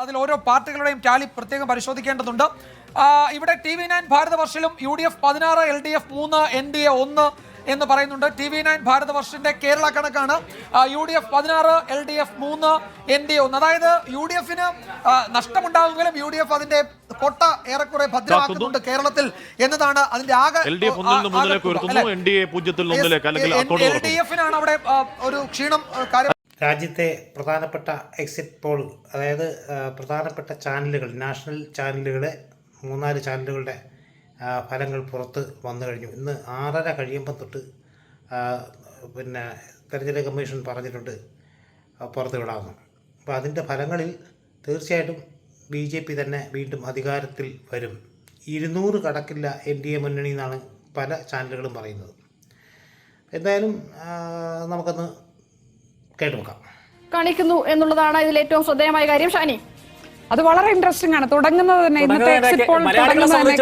അതിൽ ഓരോ പാർട്ടികളുടെയും ടാലി പ്രത്യേകം പരിശോധിക്കേണ്ടതുണ്ട്. ഇവിടെ ടി വി നയൻ ഭാരതവർഷിലും യു ഡി എഫ് പതിനാറ് എൽ ഡി എഫ് മൂന്ന് എൻ ഡി എ ഒന്ന് എന്ന് പറയുന്നുണ്ട്. ടി വി നയൻ ഭാരതവർഷിന്റെ കേരള കണക്കാണ്. യു ഡി എഫ് പതിനാറ് എൽ ഡി എഫ് മൂന്ന് എൻ ഡി എ ഒന്ന്. അതായത് യു ഡി എഫിന് നഷ്ടമുണ്ടാകുമെങ്കിലും യു ഡി എഫ് അതിന്റെ കൊട്ട ഏറെക്കുറെ ഭദ്രമാക്കുന്നുണ്ട് കേരളത്തിൽ എന്നതാണ് അതിന്റെ ആകെ എൽ ഡി എഫിനാണ് അവിടെ ഒരു ക്ഷീണം കാര്യം രാജ്യത്തെ പ്രധാനപ്പെട്ട എക്സിറ്റ് പോൾ അതായത് പ്രധാനപ്പെട്ട ചാനലുകൾ നാഷണൽ ചാനലുകളെ മൂന്നാൽ ചാനലുകളുടെ ഫലങ്ങൾ പുറത്ത് വന്നു കഴിഞ്ഞു. ഇന്ന് ആറര കഴിയുമ്പം തൊട്ട് പിന്നെ തെരഞ്ഞെടുപ്പ് കമ്മീഷൻ പറഞ്ഞിട്ടുണ്ട് പുറത്ത് വിടാമെന്ന്. അപ്പോൾ അതിന്റെ ഫലങ്ങളിൽ തീർച്ചയായിട്ടും ബി ജെ പി തന്നെ വീണ്ടും അധികാരത്തിൽ വരും. ഇരുന്നൂറ് കടക്കില്ല എൻ ഡി എ മുന്നണി എന്നാണ് പല ചാനലുകളും പറയുന്നത്. എന്തായാലും നമുക്കൊന്ന് കേട്ടു നോക്കാം കാണിക്കുന്നു എന്നുള്ളതാണ് ഇതിൽ ഏറ്റവും ശ്രദ്ധേയമായ കാര്യം. ഷാനി? അത് വളരെ ഇൻട്രസ്റ്റിംഗ് ആണ്. തുടങ്ങുന്നത് തന്നെ ഇന്നത്തെ എക്സിറ്റ് പോൾ തുടങ്ങുന്നത് തന്നെ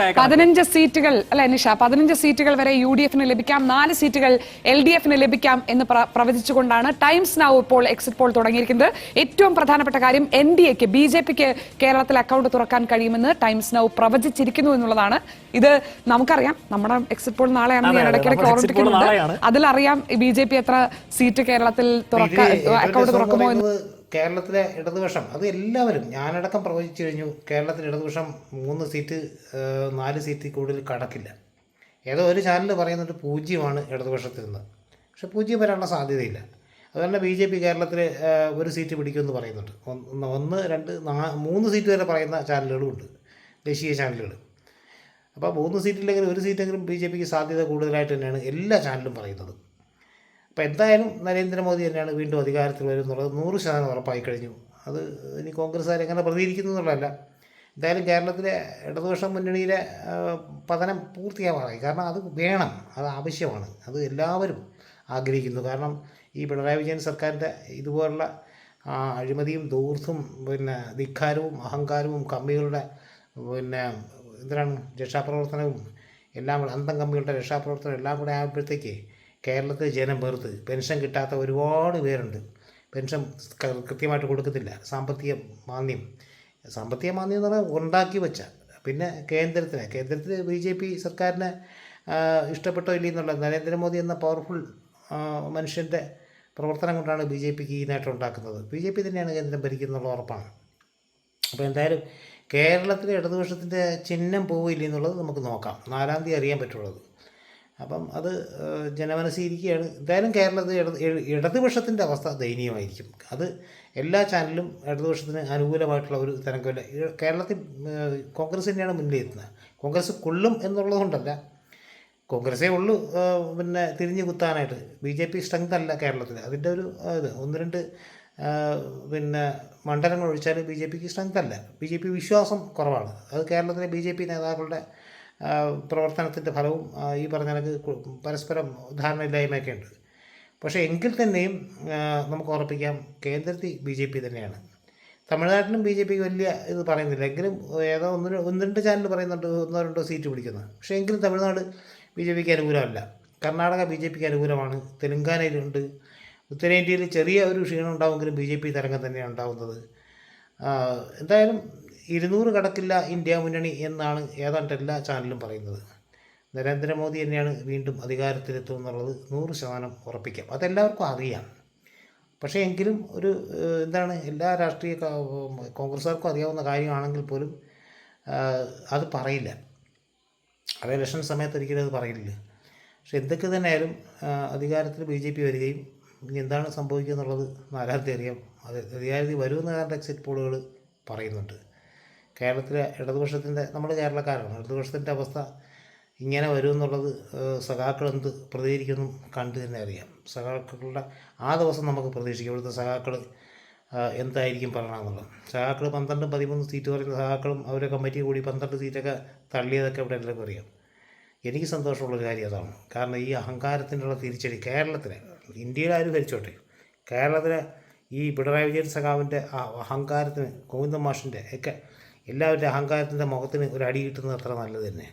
കാര്യം. പതിനഞ്ച് സീറ്റുകൾ അല്ലെ നിഷ? പതിനഞ്ച് സീറ്റുകൾ വരെ യു ഡി എഫിന് ലഭിക്കാം. നാല് സീറ്റുകൾ എൽ ഡി എഫിന് ലഭിക്കാം എന്ന് പ്രവചിച്ചുകൊണ്ടാണ് ടൈംസ് നൗ ഇപ്പോൾ എക്സിറ്റ് പോൾ തുടങ്ങിയിരിക്കുന്നത്. ഏറ്റവും പ്രധാനപ്പെട്ട കാര്യം എൻ ഡി എക്ക് ബി ജെ പിക്ക് കേരളത്തിൽ അക്കൗണ്ട് തുറക്കാൻ കഴിയുമെന്ന് ടൈംസ് നൗ പ്രവചിച്ചിരിക്കുന്നു എന്നുള്ളതാണ്. ഇത് നമുക്കറിയാം. നമ്മുടെ എക്സിറ്റ് പോൾ നാളെയാണ്. ഞാൻ ഇടയ്ക്കിടയ്ക്ക്. ഓർമ്മിപ്പിക്കുന്നുണ്ട്. അതിലറിയാം ബി ജെ പി എത്ര സീറ്റ് കേരളത്തിൽ തുറക്കാൻ അക്കൗണ്ട് തുറക്കുമോ എന്ന്. കേരളത്തിലെ ഇടതുപക്ഷം അത് എല്ലാവരും ഞാനടക്കം പ്രവചിച്ചു കഴിഞ്ഞു കേരളത്തിലെ ഇടതുപക്ഷം മൂന്ന് സീറ്റ് നാല് സീറ്റ് കൂടുതൽ കടക്കില്ല. ഏതോ ഒരു ചാനൽ പറയുന്നുണ്ട് പൂജ്യമാണ് ഇടതുപക്ഷത്തിൽ നിന്ന്. പക്ഷെ പൂജ്യം വരാനുള്ള സാധ്യതയില്ല. അതുപോലെ ബി ജെ പി കേരളത്തിൽ ഒരു സീറ്റ് പിടിക്കുമെന്ന് പറയുന്നുണ്ട്. ഒന്ന് ഒന്ന് രണ്ട് മൂന്ന് സീറ്റ് വരെ പറയുന്ന ചാനലുകളും ഉണ്ട്. ദേശീയ ചാനലുകൾ. അപ്പോൾ മൂന്ന് സീറ്റില്ലെങ്കിലും ഒരു സീറ്റെങ്കിലും ബി ജെ പിക്ക് സാധ്യത കൂടുതലായിട്ട് തന്നെയാണ് എല്ലാ ചാനലും പറയുന്നത്. അപ്പോൾ എന്തായാലും നരേന്ദ്രമോദി തന്നെയാണ് വീണ്ടും അധികാരത്തിൽ വരും എന്നുള്ളത് നൂറ് ശതമാനം ഉറപ്പായി കഴിഞ്ഞു അത് ഇനി കോൺഗ്രസ്സുകാർ എങ്ങനെ പ്രതികരിക്കുന്നു എന്നുള്ളതല്ല. എന്തായാലും കേരളത്തിലെ ഇടതുപക്ഷ മുന്നണിയിലെ പതനം പൂർത്തിയാവാറായി. കാരണം അത് വേണം. അത് ആവശ്യമാണ്. അത് എല്ലാവരും ആഗ്രഹിക്കുന്നു. കാരണം ഈ പിണറായി വിജയൻ സർക്കാരിന്റെ ഇതുപോലുള്ള അഴിമതിയും ദൂർത്തും പിന്നെ ധിക്കാരവും അഹങ്കാരവും കമ്മികളുടെ പിന്നെ എന്തിനാണ് രക്ഷാപ്രവർത്തനവും എല്ലാം അന്തം കമ്മികളുടെ രക്ഷാപ്രവർത്തനം എല്ലാം കൂടെ ആയപ്പോഴത്തേക്ക് കേരളത്തിൽ ജനം വെറുത്ത്. പെൻഷൻ കിട്ടാത്ത ഒരുപാട് പേരുണ്ട്. പെൻഷൻ കൃത്യമായിട്ട് കൊടുക്കത്തില്ല. സാമ്പത്തിക മാന്ദ്യം. സാമ്പത്തിക മാന്ദ്യം എന്ന് പറഞ്ഞാൽ ഉണ്ടാക്കി വെച്ച പിന്നെ കേന്ദ്രത്തിന്. കേന്ദ്രത്തിൽ ബി ജെ പി സർക്കാരിനെ ഇഷ്ടപ്പെട്ടോ ഇല്ല എന്നുള്ള നരേന്ദ്രമോദി എന്ന പവർഫുൾ മനുഷ്യന്റെ പ്രവർത്തനം കൊണ്ടാണ് ബി ജെ പിക്ക് ഈ നേട്ടം ഉണ്ടാക്കുന്നത്. ബി ജെ പി തന്നെയാണ് കേന്ദ്രം ഭരിക്കുന്നുള്ള ഉറപ്പാണ്. അപ്പോൾ എന്തായാലും കേരളത്തിലെ ഇടതുപക്ഷത്തിന്റെ ചിഹ്നം പോവില്ല എന്നുള്ളത് നമുക്ക് നോക്കാം. നാലാം തീയതി അറിയാൻ പറ്റുള്ളത് അപ്പം അത് ജനമനസ്സിരിക്കുകയാണ് എന്തായാലും കേരളത്തിൽ ഇടത് ഇട- ഇടതുപക്ഷത്തിന്റെ അവസ്ഥ ദയനീയമായിരിക്കും. അത് എല്ലാ ചാനലും ഇടതുപക്ഷത്തിന് അനുകൂലമായിട്ടുള്ള ഒരു തരംഗമല്ല. കേരളത്തിൽ കോൺഗ്രസ് തന്നെയാണ് മുന്നിൽ എത്തുന്നത്. കോൺഗ്രസ് കൊള്ളും എന്നുള്ളതുകൊണ്ടല്ല. കോൺഗ്രസേ ഉള്ളൂ പിന്നെ തിരിഞ്ഞു കുത്താനായിട്ട്. ബി ജെ പി സ്ട്രെങ്ത് അല്ല കേരളത്തിൽ. അതിന്റെ ഒരു ഇത്. ഒന്ന് രണ്ട് പിന്നെ മണ്ഡലങ്ങൾ ഒഴിച്ചാൽ ബി ജെ പിക്ക് സ്ട്രെങ്ത് അല്ല ബി ജെ പി വിശ്വാസം കുറവാണ്. അത് കേരളത്തിലെ ബി ജെ പി നേതാക്കളുടെ പ്രവർത്തനത്തിന്റെ ഫലവും ഈ പറഞ്ഞ കണക്ക് പരസ്പരം ധാരണയില്ലായ്മയൊക്കെ ഉണ്ട്. പക്ഷേ എങ്കിൽ തന്നെയും നമുക്ക് ഉറപ്പിക്കാം കേന്ദ്രത്തിൽ ബി ജെ പി തന്നെയാണ്. തമിഴ്നാട്ടിലും ബി ജെ പിക്ക് വലിയ ഇത് പറയുന്നില്ല. എങ്കിലും ഏതോ ഒന്ന് ഒന്ന് രണ്ട് ചാനൽ പറയുന്നുണ്ട് ഒന്നോ രണ്ടോ സീറ്റ് പിടിക്കുന്നത്. പക്ഷേ എങ്കിലും തമിഴ്നാട് ബി ജെ പിക്ക് അനുകൂലമല്ല. കർണാടക ബി ജെ പിക്ക് അനുകൂലമാണ്. തെലുങ്കാനയിലുണ്ട് ഉത്തരേന്ത്യയിൽ ചെറിയ ഒരു ക്ഷീണം ഉണ്ടാവുമെങ്കിലും ബി ജെ പി തരംഗം തന്നെയാണ് ഉണ്ടാകുന്നത് എന്തായാലും ഇരുന്നൂറ് കടക്കില്ല ഇന്ത്യ മുന്നണി എന്നാണ് ഏതാണ്ട് എല്ലാ ചാനലും പറയുന്നത്. നരേന്ദ്രമോദി തന്നെയാണ് വീണ്ടും അധികാരത്തിലെത്തും എന്നുള്ളത് നൂറ് ശതമാനം ഉറപ്പിക്കാം. അതെല്ലാവർക്കും അറിയാം. പക്ഷേ എങ്കിലും ഒരു എന്താണ് എല്ലാ രാഷ്ട്രീയ കോൺഗ്രസ്സുകാർക്കും അറിയാവുന്ന കാര്യമാണെങ്കിൽ പോലും അത് പറയില്ല. അത് ഇലക്ഷൻ സമയത്ത് ഒരിക്കലും അത് പറയില്ല. പക്ഷെ എന്തൊക്കെ തന്നെയായാലും അധികാരത്തിൽ ബി ജെ പി വരികയും ഇനി എന്താണ് സംഭവിക്കുക എന്നുള്ളത് നാലാമത്തെ അറിയാം. അത് അധികാരത്തിൽ വരുമെന്ന് കാരണം എക്സിറ്റ് പോളുകൾ പറയുന്നുണ്ട്. കേരളത്തിലെ ഇടതുപക്ഷത്തിന്റെ നമ്മൾ കേരളക്കാരാണ്. ഇടതുപക്ഷത്തിന്റെ അവസ്ഥ ഇങ്ങനെ വരുമെന്നുള്ളത് എന്നുള്ളത് സഖാക്കൾ എന്ത് പ്രതികരിക്കുന്നു കണ്ടു തന്നെ അറിയാം. സഖാക്കളുടെ ആ ദിവസം നമുക്ക് പ്രതീക്ഷിക്കാം. ഇവിടുത്തെ സഖാക്കൾ എന്തായിരിക്കും പറയണമെന്നുള്ളത്. സഖാക്കൾ പന്ത്രണ്ടും പതിമൂന്ന് സീറ്റ് പറയുന്ന സഖാക്കളും അവരെ കമ്മിറ്റി കൂടി പന്ത്രണ്ട് സീറ്റൊക്കെ തള്ളിയതൊക്കെ ഇവിടെ എല്ലാവർക്കും അറിയാം. എനിക്ക് സന്തോഷമുള്ളൊരു കാര്യം അതാണ്. കാരണം ഈ അഹങ്കാരത്തിനുള്ള തിരിച്ചടി കേരളത്തിലെ ഇന്ത്യയിലാരും ഭരിച്ചോട്ടെ. കേരളത്തിലെ ഈ പിണറായി വിജയൻ സഖാവിന്റെ ആ അഹങ്കാരത്തിന് ഗോവിന്ദ മാഷിന്റെ ഒക്കെ എല്ലാവരുടെ അഹങ്കാരത്തിന്റെ മുഖത്തിന് ഒരു അടി കിട്ടുന്നത് അത്ര നല്ലത് തന്നെ